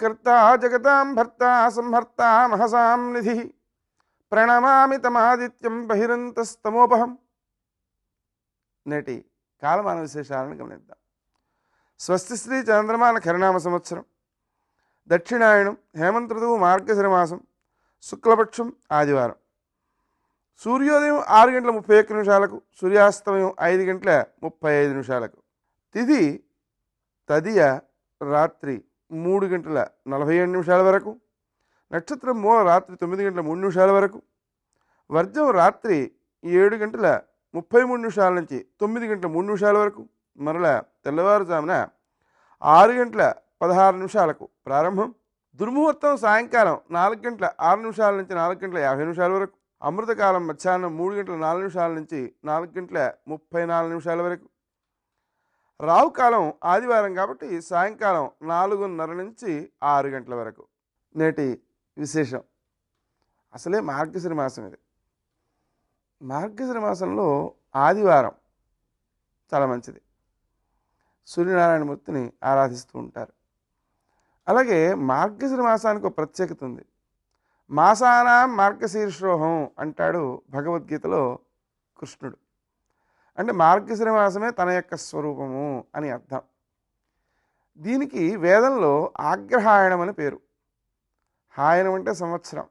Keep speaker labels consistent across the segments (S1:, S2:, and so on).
S1: కర్త జగతాం భర్త సంహర్త మహసాం నిధి ప్రణమామి తమాదిత్యం బహిరంతస్తమోపహం నేటి కాలమాన విశేషాలను గమనిద్దాం స్వస్తి శ్రీ చంద్రమాన ఖరినామ సంవత్సరం దక్షిణాయనం హేమంత ఋతువు మార్గశిర మాసం శుక్లపక్షం ఆదివారం సూర్యోదయం ఆరు గంటల ముప్పై ఒక్క నిమిషాలకు సూర్యాస్తమయం ఐదు గంటల ముప్పై ఐదు నిమిషాలకు తిథి తదియ రాత్రి మూడు గంటల నలభై ఏడు నిమిషాల వరకు నక్షత్రం మూల రాత్రి తొమ్మిది గంటల మూడు నిమిషాల వరకు వర్జం రాత్రి ఏడు గంటల ముప్పై మూడు నిమిషాల నుంచి తొమ్మిది గంటల మూడు నిమిషాల వరకు మరల తెల్లవారుజామున ఆరు గంటల పదహారు నిమిషాలకు ప్రారంభం దుర్ముహూర్తం సాయంకాలం నాలుగు గంటల ఆరు నిమిషాల నుంచి నాలుగు గంటల యాభై నిమిషాల వరకు అమృతకాలం మధ్యాహ్నం మూడు గంటల నాలుగు నిమిషాల నుంచి నాలుగు గంటల ముప్పై నాలుగు నిమిషాల వరకు రావు కాలం ఆదివారం కాబట్టి సాయంకాలం నాలుగున్నర నుంచి ఆరు గంటల వరకు. నేటి విశేషం. అసలే మార్గశిర మాసం ఇది. మార్గశిర మాసంలో ఆదివారం చాలా మంచిది. సూర్యనారాయణమూర్తిని ఆరాధిస్తూ ఉంటారు. అలాగే మార్గశిర మాసానికి ఒక ప్రత్యేకత ఉంది. మాసానా మార్గశీర్షోహం అంటాడు భగవద్గీతలో కృష్ణుడు. అంటే మార్గశిర మాసమే తన యొక్క స్వరూపము అని అర్థం. దీనికి వేదంలో ఆగ్రహాయణం అని పేరు. హాయనం అంటే సంవత్సరం.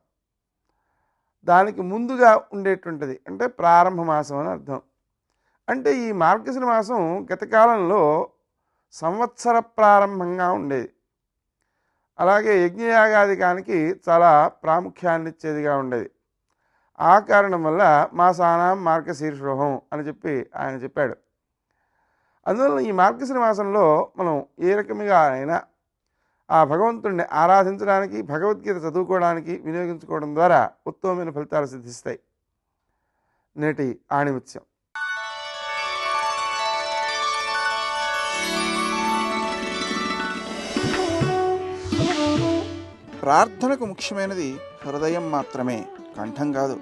S1: దానికి ముందుగా ఉండేటువంటిది అంటే ప్రారంభ మాసం అని అర్థం. అంటే ఈ మార్గశిర మాసం గతకాలంలో సంవత్సర ప్రారంభంగా ఉండేది. అలాగే యజ్ఞయాగాదికానికి చాలా ప్రాముఖ్యాన్ని ఇచ్చేదిగా ఉండేది. ఆ కారణం వల్ల మా మాసానాం మార్గశీర్షోహం అని చెప్పి ఆయన చెప్పాడు. అందువల్ల ఈ మార్గశిర మాసంలో మనం ఏ రకంగా అయినా ఆ భగవంతుడిని ఆరాధించడానికి భగవద్గీత చదువుకోవడానికి వినియోగించుకోవడం ద్వారా ఉత్తమమైన ఫలితాలు సిద్ధిస్తాయి. నేటి ఆణిముత్యం.
S2: ప్రార్థనకు ముఖ్యమైనది హృదయం మాత్రమే. కంఠం కాదు.